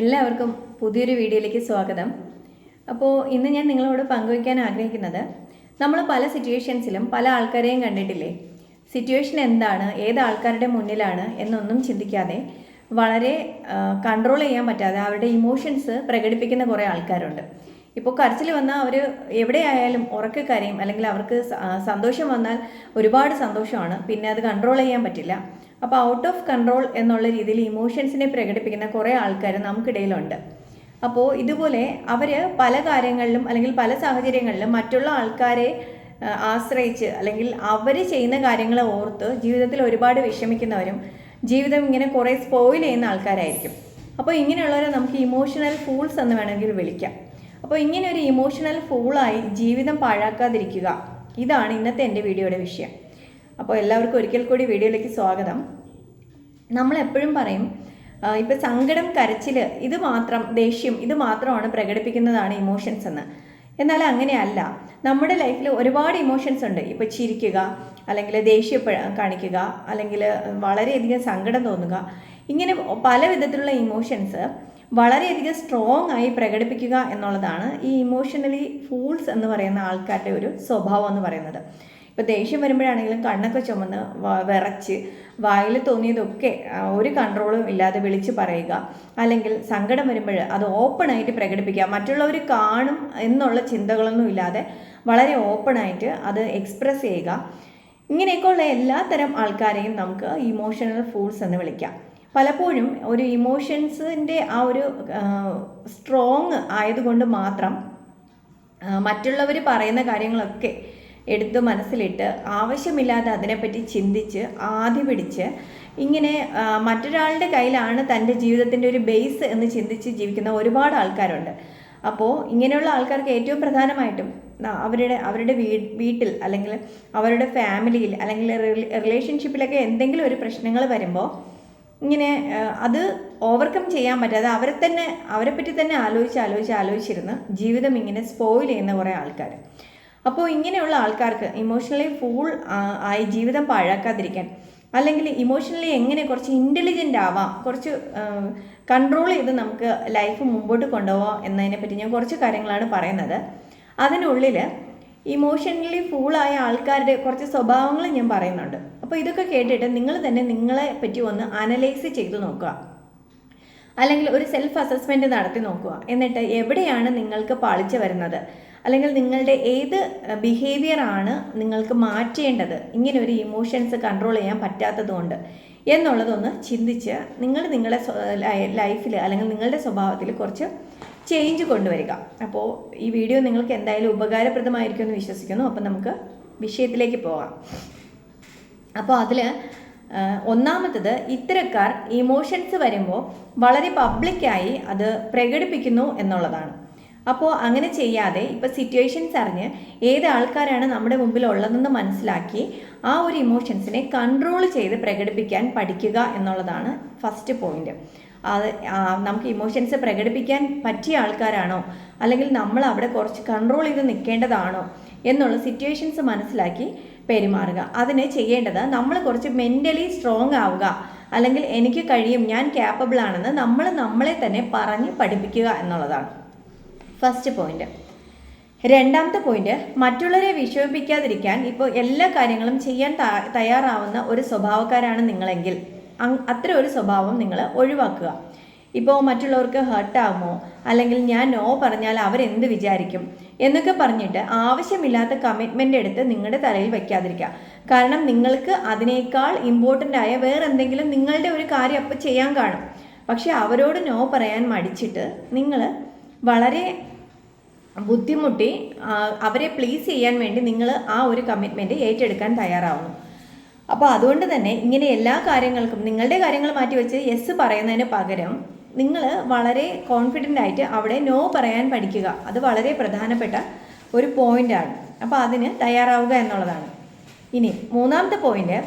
എല്ലാവർക്കും പുതിയൊരു വീഡിയോയിലേക്ക് സ്വാഗതം. അപ്പോൾ ഇന്ന് ഞാൻ നിങ്ങളോട് പങ്കുവയ്ക്കാൻ ആഗ്രഹിക്കുന്നത് നമ്മൾ പല സിറ്റുവേഷൻസിലും പല ആൾക്കാരെയും കണ്ടിട്ടില്ലേ? സിറ്റുവേഷൻ എന്താണ്? ഏത് ആൾക്കാരുടെ മുന്നിലാണ്? എന്നൊന്നും ചിന്തിക്കാതെ വളരെ കൺട്രോൾ ചെയ്യാൻ പറ്റാതെ അവരുടെ ഇമോഷൻസ് പ്രകടിപ്പിക്കുന്ന കുറേ ആൾക്കാരുണ്ട്. ഇപ്പോൾ കരച്ചിൽ വന്നാൽ അവർ എവിടെയായാലും ഉറക്കെ കരയും അല്ലെങ്കിൽ അവർക്ക് സന്തോഷം വന്നാൽ ഒരുപാട് സന്തോഷമാണ്. പിന്നെ അത് കൺട്രോൾ ചെയ്യാൻ പറ്റില്ല. അപ്പോൾ ഔട്ട് ഓഫ് കൺട്രോൾ എന്നുള്ള രീതിയിൽ ഇമോഷൻസിനെ പ്രകടിപ്പിക്കുന്ന കുറേ ആൾക്കാർ നമുക്കിടയിലുണ്ട്. അപ്പോൾ ഇതുപോലെ അവർ പല കാര്യങ്ങളിലും അല്ലെങ്കിൽ പല സാഹചര്യങ്ങളിലും മറ്റുള്ള ആൾക്കാരെ ആശ്രയിച്ച് അല്ലെങ്കിൽ അവർ ചെയ്യുന്ന കാര്യങ്ങളെ ഓർത്ത് ജീവിതത്തിൽ ഒരുപാട് വിഷമിക്കുന്നവരും ജീവിതം ഇങ്ങനെ കുറേ സ്പോയിൽ ചെയ്യുന്ന ആൾക്കാരായിരിക്കും. അപ്പോൾ ഇങ്ങനെയുള്ളവരെ നമുക്ക് ഇമോഷണൽ ഫൂൾസ് എന്ന് വേണമെങ്കിൽ വിളിക്കാം. അപ്പോൾ ഇങ്ങനെ ഒരു ഇമോഷണൽ ഫൂളായി ജീവിതം പാഴാക്കാതിരിക്കുക. ഇതാണ് ഇന്നത്തെ എന്റെ വീഡിയോയുടെ വിഷയം. അപ്പോൾ എല്ലാവർക്കും ഒരിക്കൽ കൂടി വീഡിയോയിലേക്ക് സ്വാഗതം. നമ്മൾ എപ്പോഴും പറയും ഇപ്പം സങ്കടം കരച്ചിൽ ഇത് മാത്രം ദേഷ്യം ഇത് മാത്രമാണ് പ്രകടിപ്പിക്കുന്നതാണ് ഇമോഷൻസ് എന്ന്. എന്നാൽ അങ്ങനെയല്ല. നമ്മുടെ ലൈഫിൽ ഒരുപാട് ഇമോഷൻസ് ഉണ്ട്. ഇപ്പോൾ ചിരിക്കുക അല്ലെങ്കിൽ ദേഷ്യം കാണിക്കുക അല്ലെങ്കിൽ വളരെയധികം സങ്കടം തോന്നുക. ഇങ്ങനെ പല വിധത്തിലുള്ള ഇമോഷൻസ് വളരെയധികം സ്ട്രോങ് ആയി പ്രകടിപ്പിക്കുക എന്നുള്ളതാണ് ഈ ഇമോഷണലി ഫൂൾസ് എന്ന് പറയുന്ന ആൾക്കാരുടെ ഒരു സ്വഭാവം എന്ന് പറയുന്നത്. ഇപ്പോൾ ദേഷ്യം വരുമ്പോഴാണെങ്കിലും കണ്ണൊക്കെ ചുമന്ന് വിറച്ച് വായിൽ തോന്നിയതൊക്കെ ഒരു കൺട്രോളും ഇല്ലാതെ വിളിച്ച് പറയുക. അല്ലെങ്കിൽ സങ്കടം വരുമ്പോൾ അത് ഓപ്പണായിട്ട് പ്രകടിപ്പിക്കുക. മറ്റുള്ളവർ കാണും എന്നുള്ള ചിന്തകളൊന്നും ഇല്ലാതെ വളരെ ഓപ്പണായിട്ട് അത് എക്സ്പ്രസ് ചെയ്യുക. ഇങ്ങനെയൊക്കെയുള്ള എല്ലാ തരം ആൾക്കാരെയും നമുക്ക് ഇമോഷണൽ ഫൂൾസ് എന്ന് വിളിക്കാം. പലപ്പോഴും ഒരു ഇമോഷൻസിന്റെ ആ ഒരു സ്ട്രോങ് ആയതുകൊണ്ട് മാത്രം മറ്റുള്ളവർ പറയുന്ന കാര്യങ്ങളൊക്കെ എടുത്ത് മനസ്സിലിട്ട് ആവശ്യമില്ലാതെ അതിനെപ്പറ്റി ചിന്തിച്ച് ആദ്യ പിടിച്ച് ഇങ്ങനെ മറ്റൊരാളുടെ കയ്യിലാണ് തന്റെ ജീവിതത്തിന്റെ ഒരു ബേസ് എന്ന് ചിന്തിച്ച് ജീവിക്കുന്ന ഒരുപാട് ആൾക്കാരുണ്ട്. അപ്പോൾ ഇങ്ങനെയുള്ള ആൾക്കാർക്ക് ഏറ്റവും പ്രധാനമായിട്ടും അവരുടെ അവരുടെ വീ വീട്ടിൽ അല്ലെങ്കിൽ അവരുടെ ഫാമിലിയിൽ അല്ലെങ്കിൽ റിലേഷൻഷിപ്പിലൊക്കെ എന്തെങ്കിലും ഒരു പ്രശ്നങ്ങൾ വരുമ്പോൾ ഇങ്ങനെ അത് ഓവർകം ചെയ്യാൻ പറ്റാതെ അവരെ തന്നെ അവരെപ്പറ്റി തന്നെ ആലോചിച്ച് ആലോചിച്ച് ആലോചിച്ചിരുന്ന് ജീവിതം ഇങ്ങനെ സ്പോയിൽ ചെയ്യുന്ന കുറേ ആൾക്കാർ അപ്പോൾ ഇങ്ങനെയുള്ള ആൾക്കാർക്ക് ഇമോഷണലി ഫുൾ ആയി ജീവിതം പാഴാക്കാതിരിക്കാൻ അല്ലെങ്കിൽ ഇമോഷണലി എങ്ങനെ കുറച്ച് ഇന്റലിജന്റ് ആവാം കുറച്ച് കൺട്രോൾ ചെയ്ത് നമുക്ക് ലൈഫ് മുമ്പോട്ട് കൊണ്ടുപോകാം എന്നതിനെ പറ്റി ഞാൻ കുറച്ച് കാര്യങ്ങളാണ് പറയുന്നത്. അതിനുള്ളിൽ ഇമോഷണലി ഫൂളായ ആൾക്കാരുടെ കുറച്ച് സ്വഭാവങ്ങൾ ഞാൻ പറയുന്നുണ്ട്. അപ്പോൾ ഇതൊക്കെ കേട്ടിട്ട് നിങ്ങൾ തന്നെ നിങ്ങളെ പറ്റി ഒന്ന് അനലൈസ് ചെയ്ത് നോക്കുക. അല്ലെങ്കിൽ ഒരു സെൽഫ് അസസ്മെന്റ് നടത്തി നോക്കുക. എന്നിട്ട് എവിടെയാണ് നിങ്ങൾക്ക് പാളിച്ച വരുന്നത്? അല്ലെങ്കിൽ നിങ്ങളുടെ ഏത് ബിഹേവിയർ ആണ് നിങ്ങൾക്ക് മാറ്റേണ്ടത്? ഇങ്ങനെ ഒരു ഇമോഷൻസ് കൺട്രോൾ ചെയ്യാൻ പറ്റാത്തത് കൊണ്ട് എന്നുള്ളതൊന്ന് ചിന്തിച്ച് നിങ്ങൾ നിങ്ങളുടെ ലൈഫിൽ അല്ലെങ്കിൽ നിങ്ങളുടെ സ്വഭാവത്തിൽ കുറച്ച് ചേഞ്ച് കൊണ്ടുവരിക. അപ്പോൾ ഈ വീഡിയോ നിങ്ങൾക്ക് എന്തായാലും ഉപകാരപ്രദമായിരിക്കും എന്ന് വിശ്വസിക്കുന്നു. അപ്പോൾ നമുക്ക് വിഷയത്തിലേക്ക് പോകാം അപ്പോൾ അതിൽ ഒന്നാമത്തത് ഇത്തരക്കാർ ഇമോഷൻസ് വരുമ്പോൾ വളരെ പബ്ലിക്കായി അത് പ്രകടിപ്പിക്കുന്നു എന്നുള്ളതാണ്. അപ്പോൾ അങ്ങനെ ചെയ്യാതെ ഇപ്പോൾ സിറ്റുവേഷൻസ് അറിഞ്ഞ് ഏത് ആൾക്കാരാണ് നമ്മുടെ മുമ്പിൽ ഉള്ളതെന്ന് മനസ്സിലാക്കി ആ ഒരു ഇമോഷൻസിനെ കൺട്രോൾ ചെയ്ത് പ്രകടിപ്പിക്കാൻ പഠിക്കുക എന്നുള്ളതാണ് ഫസ്റ്റ് പോയിന്റ് അത് നമുക്ക് ഇമോഷൻസ് പ്രകടിപ്പിക്കാൻ പറ്റിയ ആൾക്കാരാണോ? അല്ലെങ്കിൽ നമ്മൾ അവിടെ കുറച്ച് കൺട്രോൾ ചെയ്ത് നിൽക്കേണ്ടതാണോ? എന്നുള്ള സിറ്റുവേഷൻസ് മനസ്സിലാക്കി പെരുമാറുക. അതിന് ചെയ്യേണ്ടത് നമ്മൾ കുറച്ച് മെന്റലി സ്ട്രോങ് ആവുക. അല്ലെങ്കിൽ എനിക്ക് കഴിയും ഞാൻ ക്യാപ്പബിൾ ആണെന്ന് നമ്മൾ നമ്മളെ തന്നെ പറഞ്ഞ് പഠിപ്പിക്കുക എന്നുള്ളതാണ്. First point. രണ്ടാമത്തെ പോയിന്റ് മറ്റുള്ളവരെ വിഷമിപ്പിക്കാതിരിക്കാൻ ഇപ്പോൾ എല്ലാ കാര്യങ്ങളും ചെയ്യാൻ തയ്യാറാവുന്ന ഒരു സ്വഭാവക്കാരാണ് നിങ്ങളെങ്കിൽ. അത്ര ഒരു സ്വഭാവം നിങ്ങൾ ഒഴിവാക്കുക. ഇപ്പോൾ മറ്റുള്ളവർക്ക് ഹേർട്ടാകുമോ അല്ലെങ്കിൽ ഞാൻ നോ പറഞ്ഞാൽ അവരെന്ത് വിചാരിക്കും? എന്നൊക്കെ പറഞ്ഞിട്ട് ആവശ്യമില്ലാത്ത കമ്മിറ്റ്മെന്റ് എടുത്ത് നിങ്ങളുടെ തലയിൽ വയ്ക്കാതിരിക്കുക. കാരണം നിങ്ങൾക്ക് അതിനേക്കാൾ ഇമ്പോർട്ടന്റ് ആയ വേറെ എന്തെങ്കിലും നിങ്ങളുടെ ഒരു കാര്യം അപ്പോൾ ചെയ്യാൻ കാണും. പക്ഷേ അവരോട് നോ പറയാൻ മടിച്ചിട്ട് നിങ്ങൾ വളരെ ബുദ്ധിമുട്ടി അവരെ പ്ലീസ് ചെയ്യാൻ വേണ്ടി നിങ്ങൾ ആ ഒരു കമ്മിറ്റ്മെന്റ് ഏറ്റെടുക്കാൻ തയ്യാറാവുന്നു. അപ്പോൾ അതുകൊണ്ട് തന്നെ ഇങ്ങനെ എല്ലാ കാര്യങ്ങൾക്കും നിങ്ങളുടെ കാര്യങ്ങൾ മാറ്റി വെച്ച് യെസ് പറയുന്നതിന് പകരം നിങ്ങൾ വളരെ കോൺഫിഡന്റ് ആയിട്ട് അവിടെ നോ പറയാൻ പഠിക്കുക. അത് വളരെ പ്രധാനപ്പെട്ട ഒരു പോയിന്റാണ് അപ്പോൾ അതിന് തയ്യാറാവുക എന്നുള്ളതാണ്. ഇനി മൂന്നാമത്തെ പോയിന്റ്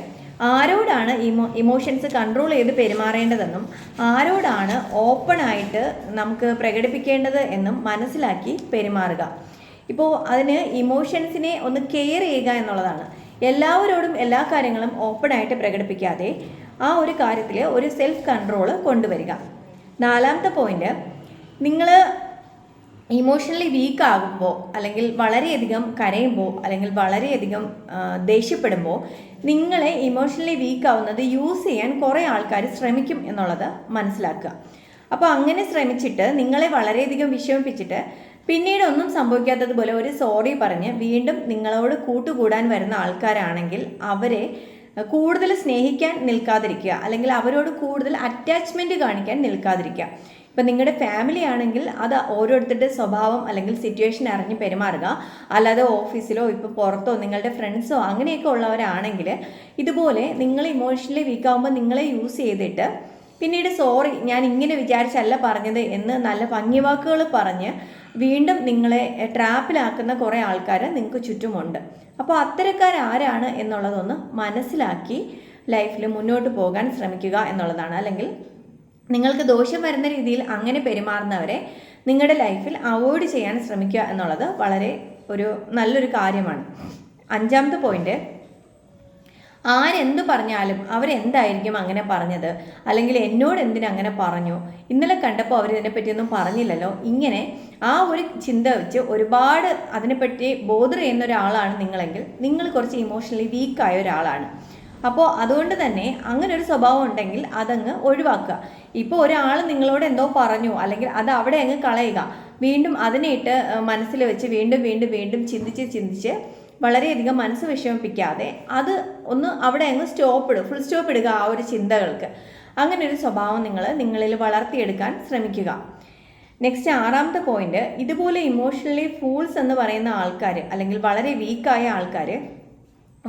ആരോടാണ് ഇമോ ഇമോഷൻസ് കൺട്രോൾ ചെയ്ത് പെരുമാറേണ്ടതെന്നും ആരോടാണ് ഓപ്പൺ ആയിട്ട് നമുക്ക് പ്രകടിപ്പിക്കേണ്ടത് എന്നും മനസ്സിലാക്കി പെരുമാറുക. ഇപ്പോൾ അതിന് ഇമോഷൻസിനെ ഒന്ന് കെയർ ചെയ്യുക എന്നുള്ളതാണ്. എല്ലാവരോടും എല്ലാ കാര്യങ്ങളും ഓപ്പൺ ആയിട്ട് പ്രകടിപ്പിക്കാതെ ആ ഒരു കാര്യത്തിൽ ഒരു സെൽഫ് കൺട്രോൾ കൊണ്ടുവരിക. നാലാമത്തെ പോയിന്റ് നിങ്ങൾ ഇമോഷണലി വീക്ക് ആകുമ്പോൾ അല്ലെങ്കിൽ വളരെയധികം കരയുമ്പോൾ അല്ലെങ്കിൽ വളരെയധികം ദേഷ്യപ്പെടുമ്പോൾ നിങ്ങളെ ഇമോഷണലി വീക്ക് ആവുന്നത് യൂസ് ചെയ്യാൻ കുറേ ആൾക്കാർ ശ്രമിക്കും എന്നുള്ളത് മനസ്സിലാക്കുക. അപ്പോൾ അങ്ങനെ ശ്രമിച്ചിട്ട് നിങ്ങളെ വളരെയധികം വിഷമിപ്പിച്ചിട്ട് പിന്നീട് ഒന്നും സംഭവിക്കാത്തതുപോലെ ഒരു സോറി പറഞ്ഞ് വീണ്ടും നിങ്ങളോട് കൂട്ടുകൂടാൻ വരുന്ന ആൾക്കാരാണെങ്കിൽ അവരെ കൂടുതൽ സ്നേഹിക്കാൻ നിൽക്കാതിരിക്കുക അല്ലെങ്കിൽ അവരോട് കൂടുതൽ അറ്റാച്ച്മെന്റ് കാണിക്കാൻ നിൽക്കാതിരിക്കുക. ഇപ്പം നിങ്ങളുടെ ഫാമിലി ആണെങ്കിൽ അത് ഓരോരുത്തരുടെ സ്വഭാവം അല്ലെങ്കിൽ സിറ്റുവേഷൻ അറിഞ്ഞ് പെരുമാറുക. അല്ലാതെ ഓഫീസിലോ ഇപ്പോൾ പുറത്തോ നിങ്ങളുടെ ഫ്രണ്ട്സോ അങ്ങനെയൊക്കെ ഉള്ളവരാണെങ്കിൽ ഇതുപോലെ നിങ്ങൾ ഇമോഷണലി വീക്ക് ആകുമ്പോൾ നിങ്ങളെ യൂസ് ചെയ്തിട്ട് പിന്നീട് സോറി ഞാൻ ഇങ്ങനെ വിചാരിച്ചല്ല പറഞ്ഞത് എന്ന് നല്ല ഭംഗിവാക്കുകൾ പറഞ്ഞ് വീണ്ടും നിങ്ങളെ ട്രാപ്പിലാക്കുന്ന കുറേ ആൾക്കാർ നിങ്ങൾക്ക് ചുറ്റുമുണ്ട്. അപ്പോൾ അത്തരക്കാരാരാണ് എന്നുള്ളതൊന്ന് മനസ്സിലാക്കി ലൈഫിൽ മുന്നോട്ട് പോകാൻ ശ്രമിക്കുക എന്നുള്ളതാണ്. അല്ലെങ്കിൽ നിങ്ങൾക്ക് ദോഷം വരുന്ന രീതിയിൽ അങ്ങനെ പെരുമാറുന്നവരെ നിങ്ങളുടെ ലൈഫിൽ അവോയ്ഡ് ചെയ്യാൻ ശ്രമിക്കുക എന്നുള്ളത് വളരെ ഒരു നല്ലൊരു കാര്യമാണ്. അഞ്ചാമത്തെ പോയിന്റ് ആരെന്ത് പറഞ്ഞാലും അവരെന്തായിരിക്കും അങ്ങനെ പറഞ്ഞത്? അല്ലെങ്കിൽ എന്നോട് എന്തിനു അങ്ങനെ പറഞ്ഞു? ഇന്നലെ കണ്ടപ്പോൾ അവർ ഇതിനെപ്പറ്റിയൊന്നും പറഞ്ഞില്ലല്ലോ. ഇങ്ങനെ ആ ഒരു ചിന്ത വെച്ച് ഒരുപാട് അതിനെപ്പറ്റി ബോധർ ചെയ്യുന്ന ഒരാളാണ് നിങ്ങളെങ്കിൽ നിങ്ങൾ കുറച്ച് ഇമോഷണലി വീക്കായ ഒരാളാണ്. അപ്പോൾ അതുകൊണ്ട് തന്നെ അങ്ങനെ ഒരു സ്വഭാവം ഉണ്ടെങ്കിൽ അതങ്ങ് ഒഴിവാക്കുക. ഇപ്പോൾ ഒരാൾ നിങ്ങളോട് എന്തോ പറഞ്ഞു അല്ലെങ്കിൽ അത് അവിടെ അങ്ങ് കളയുക. വീണ്ടും അതിനെ ഇട്ട് മനസ്സിൽ വെച്ച് വീണ്ടും വീണ്ടും വീണ്ടും ചിന്തിച്ച് ചിന്തിച്ച് വളരെയധികം മനസ്സ് വിഷമിപ്പിക്കാതെ അത് ഒന്ന് അവിടെ അങ്ങ് സ്റ്റോപ്പ് ഇടുക ഫുൾ സ്റ്റോപ്പ് ഇടുക ആ ഒരു ചിന്തകൾക്ക്. അങ്ങനെ ഒരു സ്വഭാവം നിങ്ങൾ നിങ്ങളിൽ വളർത്തിയെടുക്കാൻ ശ്രമിക്കുക. നെക്സ്റ്റ് ആറാമത്തെ പോയിന്റ് ഇതുപോലെ ഇമോഷണലി ഫൂൾസ് എന്ന് പറയുന്ന ആൾക്കാർ അല്ലെങ്കിൽ വളരെ വീക്കായ ആൾക്കാർ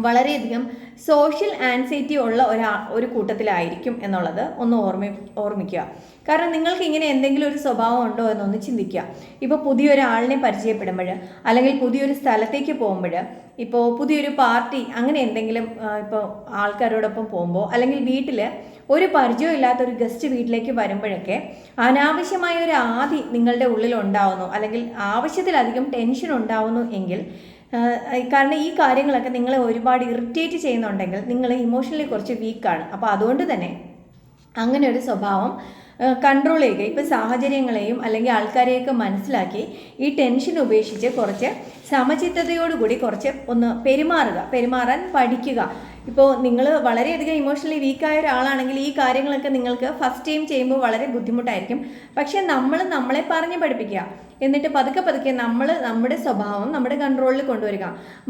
വളരെയധികം സോഷ്യൽ ആൻസൈറ്റി ഉള്ള ഒരാ ഒരു കൂട്ടത്തിലായിരിക്കും എന്നുള്ളത് ഒന്ന് ഓർമ്മി ഓർമ്മിക്കുക. കാരണം നിങ്ങൾക്ക് ഇങ്ങനെ എന്തെങ്കിലും ഒരു സ്വഭാവം ഉണ്ടോ എന്നൊന്ന് ചിന്തിക്കുക. ഇപ്പോൾ പുതിയൊരാളിനെ പരിചയപ്പെടുമ്പോൾ അല്ലെങ്കിൽ പുതിയൊരു സ്ഥലത്തേക്ക് പോകുമ്പോൾ ഇപ്പോൾ പുതിയൊരു പാർട്ടി അങ്ങനെ എന്തെങ്കിലും ഇപ്പോൾ ആൾക്കാരോടൊപ്പം പോകുമ്പോൾ അല്ലെങ്കിൽ വീട്ടിൽ ഒരു പരിചയമില്ലാത്ത ഒരു ഗസ്റ്റ് വീട്ടിലേക്ക് വരുമ്പോഴൊക്കെ അനാവശ്യമായ ഒരു ആദി നിങ്ങളുടെ ഉള്ളിൽ ഉണ്ടാവുന്നു. അല്ലെങ്കിൽ ആവശ്യത്തിലധികം ടെൻഷൻ ഉണ്ടാവുന്നു എങ്കിൽ കാരണം ഈ കാര്യങ്ങളൊക്കെ നിങ്ങളെ ഒരുപാട് ഇറിറ്റേറ്റ് ചെയ്യുന്നുണ്ടെങ്കിൽ നിങ്ങൾ ഇമോഷണലി കുറച്ച് വീക്കാണ് അപ്പോൾ അതുകൊണ്ട് തന്നെ അങ്ങനെ ഒരു സ്വഭാവം കൺട്രോൾ ചെയ്യുക. ഇപ്പോൾ സാഹചര്യങ്ങളെയും അല്ലെങ്കിൽ ആൾക്കാരെയൊക്കെ മനസ്സിലാക്കി ഈ ടെൻഷൻ ഉപേക്ഷിച്ച് കുറച്ച് സമചിത്തതയോടുകൂടി കുറച്ച് ഒന്ന് പെരുമാറുക. പെരുമാറാൻ പഠിക്കുക. ഇപ്പോൾ നിങ്ങൾ വളരെയധികം ഇമോഷണലി വീക്കായ ഒരാളാണെങ്കിൽ ഈ കാര്യങ്ങളൊക്കെ നിങ്ങൾക്ക് ഫസ്റ്റ് ടൈം ചെയ്യുമ്പോൾ വളരെ ബുദ്ധിമുട്ടായിരിക്കും. പക്ഷേ നമ്മൾ നമ്മളെ പറഞ്ഞ് പഠിപ്പിക്കുക. എന്നിട്ട് പതുക്കെ പതുക്കെ നമ്മൾ നമ്മുടെ സ്വഭാവം നമ്മുടെ കൺട്രോളിൽ കൊണ്ടുവരിക.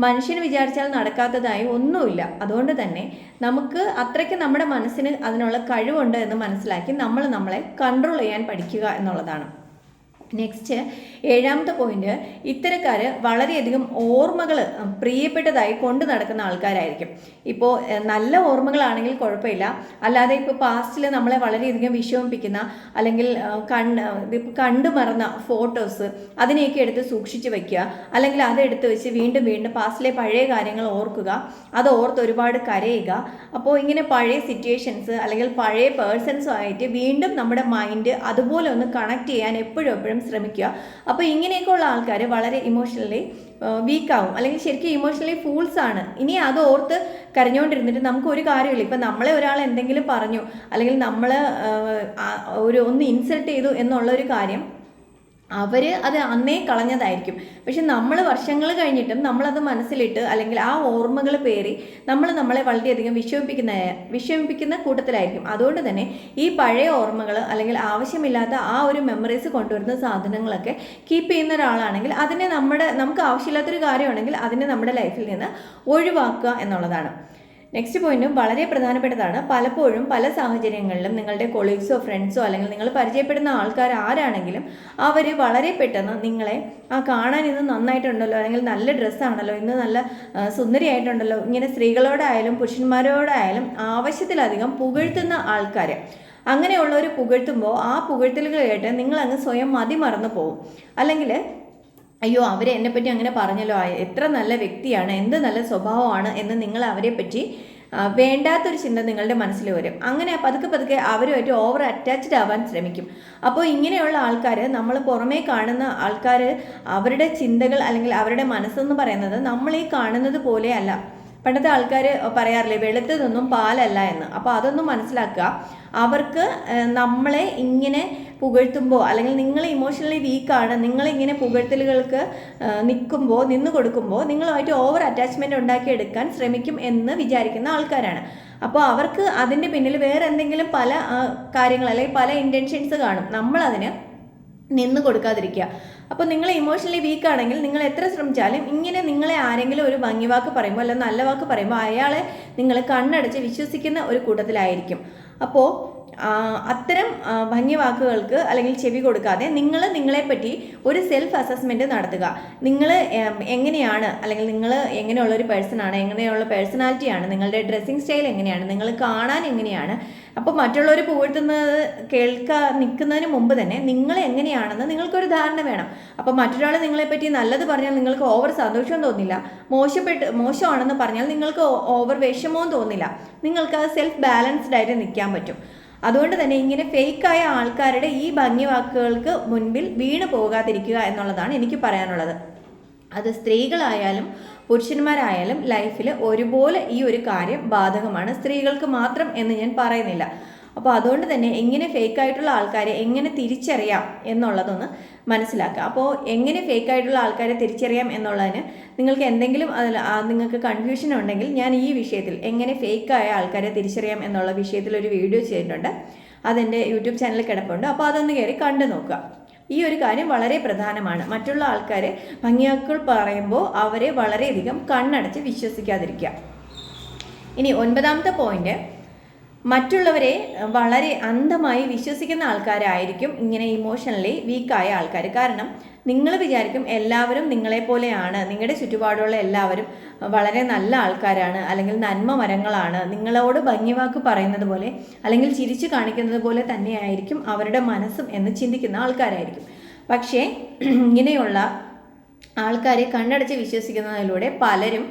മനുഷ്യന് വിചാരിച്ചാൽ നടക്കാത്തതായി ഒന്നുമില്ല. അതുകൊണ്ട് തന്നെ നമുക്ക് അത്രയ്ക്ക് നമ്മുടെ മനസ്സിന് അതിനുള്ള കഴിവുണ്ട് എന്ന് മനസ്സിലാക്കി നമ്മൾ നമ്മളെ കൺട്രോൾ ചെയ്യാൻ പഠിക്കുക എന്നുള്ളതാണ്. നെക്സ്റ്റ് ഏഴാമത്തെ പോയിന്റ് ഇത്തരക്കാർ വളരെയധികം ഓർമ്മകൾ പ്രിയപ്പെട്ടതായി കൊണ്ടു നടക്കുന്ന ആൾക്കാരായിരിക്കും. ഇപ്പോൾ നല്ല ഓർമ്മകളാണെങ്കിൽ കുഴപ്പമില്ല. അല്ലാതെ ഇപ്പോൾ പാസ്റ്റിൽ നമ്മളെ വളരെയധികം വിഷമിപ്പിക്കുന്ന അല്ലെങ്കിൽ കണ്ട് കണ്ടു മറന്ന ഫോട്ടോസ് അതിനെയൊക്കെ എടുത്ത് സൂക്ഷിച്ച് വയ്ക്കുക അല്ലെങ്കിൽ അതെടുത്ത് വെച്ച് വീണ്ടും വീണ്ടും പാസ്റ്റിലെ പഴയ കാര്യങ്ങൾ ഓർക്കുക. അത് ഓർത്ത് ഒരുപാട് കരയുക. അപ്പോൾ ഇങ്ങനെ പഴയ സിറ്റുവേഷൻസ് അല്ലെങ്കിൽ പഴയ പേഴ്സൺസുമായിട്ട് വീണ്ടും നമ്മുടെ മൈൻഡ് അതുപോലെ ഒന്ന് കണക്ട് ചെയ്യാൻ എപ്പോഴും എപ്പോഴും ശ്രമിക്കുക. അപ്പോൾ ഇങ്ങനെയൊക്കെയുള്ള ആൾക്കാർ വളരെ ഇമോഷണലി വീക്കാവും അല്ലെങ്കിൽ ശരിക്കും ഇമോഷണലി ഫൂൾസ് ആണ്. ഇനി അത് ഓർത്ത് കരഞ്ഞുകൊണ്ടിരുന്നിട്ട് നമുക്ക് ഒരു കാര്യമില്ല. ഇപ്പം നമ്മളെ ഒരാൾ എന്തെങ്കിലും പറഞ്ഞു അല്ലെങ്കിൽ നമ്മൾ ഒരു ഒന്ന് ഇൻസൾട്ട് ചെയ്തു എന്നുള്ള ഒരു കാര്യം അവർ അത് അന്നേ കളഞ്ഞതായിരിക്കും. പക്ഷെ നമ്മൾ വർഷങ്ങൾ കഴിഞ്ഞിട്ടും നമ്മളത് മനസ്സിലിട്ട് അല്ലെങ്കിൽ ആ ഓർമ്മകൾ പേറി നമ്മൾ നമ്മളെ വളരെയധികം വിഷമിപ്പിക്കുന്ന വിഷമിപ്പിക്കുന്ന കൂട്ടത്തിലായിരിക്കും. അതുകൊണ്ട് തന്നെ ഈ പഴയ ഓർമ്മകൾ അല്ലെങ്കിൽ ആവശ്യമില്ലാത്ത ആ ഒരു മെമ്മറീസ് കൊണ്ടുവരുന്ന സാധനങ്ങളൊക്കെ കീപ്പ് ചെയ്യുന്ന ഒരാളാണെങ്കിൽ അതിനെ നമ്മുടെ നമുക്ക് ആവശ്യമില്ലാത്തൊരു കാര്യമാണെങ്കിൽ അതിനെ നമ്മുടെ ലൈഫിൽ നിന്ന് ഒഴിവാക്കുക എന്നുള്ളതാണ്. നെക്സ്റ്റ് പോയിന്റും വളരെ പ്രധാനപ്പെട്ടതാണ്. പലപ്പോഴും പല സാഹചര്യങ്ങളിലും നിങ്ങളുടെ കൊളീഗ്സോ ഫ്രണ്ട്സോ അല്ലെങ്കിൽ നിങ്ങൾ പരിചയപ്പെടുന്ന ആൾക്കാർ ആരാണെങ്കിലും അവർ വളരെ പെട്ടെന്ന് നിങ്ങളെ ആ കാണാൻ ഇന്ന് നന്നായിട്ടുണ്ടല്ലോ അല്ലെങ്കിൽ നല്ല ഡ്രസ്സാണല്ലോ ഇന്ന് നല്ല സുന്ദരിയായിട്ടുണ്ടല്ലോ ഇങ്ങനെ സ്ത്രീകളോടായാലും പുരുഷന്മാരോടായാലും ആവശ്യത്തിലധികം പുകഴ്ത്തുന്ന ആൾക്കാർ അങ്ങനെയുള്ളവർ പുകഴ്ത്തുമ്പോൾ ആ പുകഴ്ത്തലുകൾ കേട്ട് നിങ്ങൾ അങ്ങ് സ്വയം മതി മറന്നു പോകും അല്ലെങ്കിൽ അയ്യോ അവരെ എന്നെപ്പറ്റി അങ്ങനെ പറഞ്ഞല്ലോ. എത്ര നല്ല വ്യക്തിയാണ് എന്ത് നല്ല സ്വഭാവമാണ് എന്ന് നിങ്ങൾ അവരെ പറ്റി വേണ്ടാത്തൊരു ചിന്ത നിങ്ങളുടെ മനസ്സിൽ വരും. അങ്ങനെ പതുക്കെ പതുക്കെ അവരുമായിട്ട് ഓവർ അറ്റാച്ച്ഡ് ആവാൻ ശ്രമിക്കും. അപ്പോൾ ഇങ്ങനെയുള്ള ആൾക്കാർ നമ്മൾ പുറമേ കാണുന്ന ആൾക്കാർ അവരുടെ ചിന്തകൾ അല്ലെങ്കിൽ അവരുടെ മനസ്സെന്ന് പറയുന്നത് നമ്മൾ ഈ കാണുന്നത് പോലെയല്ല പണ്ടത്തെ ആൾക്കാർ പറയാറില്ലേ വെളുത്തതൊന്നും പാലല്ല എന്ന്. അപ്പോൾ അതൊന്നും മനസ്സിലാക്കുക. അവർക്ക് നമ്മളെ ഇങ്ങനെ പുകഴ്ത്തുമ്പോൾ അല്ലെങ്കിൽ നിങ്ങൾ ഇമോഷണലി വീക്കാണ് നിങ്ങളിങ്ങനെ പുകഴ്ത്തലുകൾക്ക് നിൽക്കുമ്പോൾ നിന്ന് കൊടുക്കുമ്പോൾ നിങ്ങളുമായിട്ട് ഓവർ അറ്റാച്ച്മെന്റ് ഉണ്ടാക്കിയെടുക്കാൻ ശ്രമിക്കും എന്ന് വിചാരിക്കുന്ന ആൾക്കാരാണ്. അപ്പോൾ അവർക്ക് അതിന്റെ പിന്നിൽ വേറെ എന്തെങ്കിലും പല കാര്യങ്ങൾ അല്ലെങ്കിൽ പല ഇന്റൻഷൻസ് കാണും. നമ്മളതിന് നിന്ന് കൊടുക്കാതിരിക്കുക. അപ്പോൾ നിങ്ങൾ ഇമോഷണലി വീക്ക് ആണെങ്കിൽ നിങ്ങൾ എത്ര ശ്രമിച്ചാലും ഇങ്ങനെ നിങ്ങളെ ആരെങ്കിലും ഒരു ഭംഗി വാക്ക് പറയുമ്പോൾ അല്ലെങ്കിൽ നല്ല വാക്ക് പറയുമ്പോൾ അയാളെ നിങ്ങൾ കണ്ണടച്ച് വിശ്വസിക്കുന്ന ഒരു കൂട്ടത്തിലായിരിക്കും. അപ്പോൾ അത്തരം ഭംഗിവാക്കുകൾക്ക് ഭംഗി വാക്കുകൾക്ക് അല്ലെങ്കിൽ ചെവി കൊടുക്കാതെ നിങ്ങൾ നിങ്ങളെപ്പറ്റി ഒരു സെൽഫ് അസസ്മെന്റ് നടത്തുക. നിങ്ങൾ എങ്ങനെയാണ് അല്ലെങ്കിൽ നിങ്ങൾ എങ്ങനെയുള്ള ഒരു പേഴ്സൺ ആണ് എങ്ങനെയുള്ള പേഴ്സണാലിറ്റിയാണ് നിങ്ങളുടെ ഡ്രസ്സിങ് സ്റ്റൈൽ എങ്ങനെയാണ് നിങ്ങൾ കാണാൻ എങ്ങനെയാണ്? അപ്പോൾ മറ്റുള്ളവർ പുകഴ്ത്തുന്നത് കേൾക്കാൻ നിൽക്കുന്നതിന് മുമ്പ് തന്നെ നിങ്ങൾ എങ്ങനെയാണെന്ന് നിങ്ങൾക്കൊരു ധാരണ വേണം. അപ്പോൾ മറ്റൊരാൾ നിങ്ങളെപ്പറ്റി നല്ലത് പറഞ്ഞാൽ നിങ്ങൾക്ക് ഓവർ സന്തോഷവും തോന്നില്ല. മോശപ്പെട്ട് മോശമാണെന്ന് പറഞ്ഞാൽ നിങ്ങൾക്ക് ഓവർ വിഷമവും തോന്നില്ല. നിങ്ങൾക്ക് അത് സെൽഫ് ബാലൻസ്ഡ് ആയിട്ട് നിൽക്കാൻ പറ്റും. അതുകൊണ്ട് തന്നെ ഇങ്ങനെ ഫേക്കായ ആൾക്കാരുടെ ഈ ഭംഗി വാക്കുകൾക്ക് മുൻപിൽ വീണ് പോകാതിരിക്കുക എന്നുള്ളതാണ് എനിക്ക് പറയാനുള്ളത്. അത് സ്ത്രീകളായാലും പുരുഷന്മാരായാലും ലൈഫിൽ ഒരുപോലെ ഈ ഒരു കാര്യം ബാധകമാണ്. സ്ത്രീകൾക്ക് മാത്രം എന്ന് ഞാൻ പറയുന്നില്ല. അപ്പോൾ അതുകൊണ്ട് തന്നെ എങ്ങനെ ഫേക്ക് ആയിട്ടുള്ള ആൾക്കാരെ എങ്ങനെ തിരിച്ചറിയാം എന്നുള്ളതൊന്ന് മനസ്സിലാക്കുക. അപ്പോൾ എങ്ങനെ ഫേക്ക് ആയിട്ടുള്ള ആൾക്കാരെ തിരിച്ചറിയാം എന്നുള്ളതിന് നിങ്ങൾക്ക് എന്തെങ്കിലും അതിൽ നിങ്ങൾക്ക് കൺഫ്യൂഷൻ ഉണ്ടെങ്കിൽ ഞാൻ ഈ വിഷയത്തിൽ എങ്ങനെ ഫേക്ക് ആയ ആൾക്കാരെ തിരിച്ചറിയാം എന്നുള്ള വിഷയത്തിൽ ഒരു വീഡിയോ ചെയ്തിട്ടുണ്ട്. അതെന്റെ യൂട്യൂബ് ചാനലിൽ കിടപ്പുണ്ട്. അപ്പോൾ അതൊന്ന് കയറി കണ്ടു നോക്കുക. ഈ ഒരു കാര്യം വളരെ പ്രധാനമാണ്. മറ്റുള്ള ആൾക്കാരെ ഭംഗിയാക്കൾ പറയുമ്പോൾ അവരെ വളരെയധികം കണ്ണടച്ച് വിശ്വസിക്കാതിരിക്കുക. ഇനി ഒൻപതാമത്തെ പോയിന്റ് മറ്റുള്ളവരെ വളരെ അന്ധമായി വിശ്വസിക്കുന്ന ആൾക്കാരായിരിക്കും ഇങ്ങനെ ഇമോഷണലി വീക്കായ ആൾക്കാർ കാരണം നിങ്ങൾ വിചാരിക്കും എല്ലാവരും നിങ്ങളെപ്പോലെയാണ് നിങ്ങളുടെ ചുറ്റുപാടുള്ള എല്ലാവരും വളരെ നല്ല ആൾക്കാരാണ് അല്ലെങ്കിൽ നന്മ മരങ്ങളാണ്. നിങ്ങളോട് ഭംഗിവാക്ക് പറയുന്നത് പോലെ അല്ലെങ്കിൽ ചിരിച്ചു കാണിക്കുന്നത് പോലെ തന്നെയായിരിക്കും അവരുടെ മനസ്സും എന്ന് ചിന്തിക്കുന്ന ആൾക്കാരായിരിക്കും. പക്ഷേ ഇങ്ങനെയുള്ള ആൾക്കാരെ കണ്ണടച്ച് വിശ്വസിക്കുന്നതിലൂടെ പലരും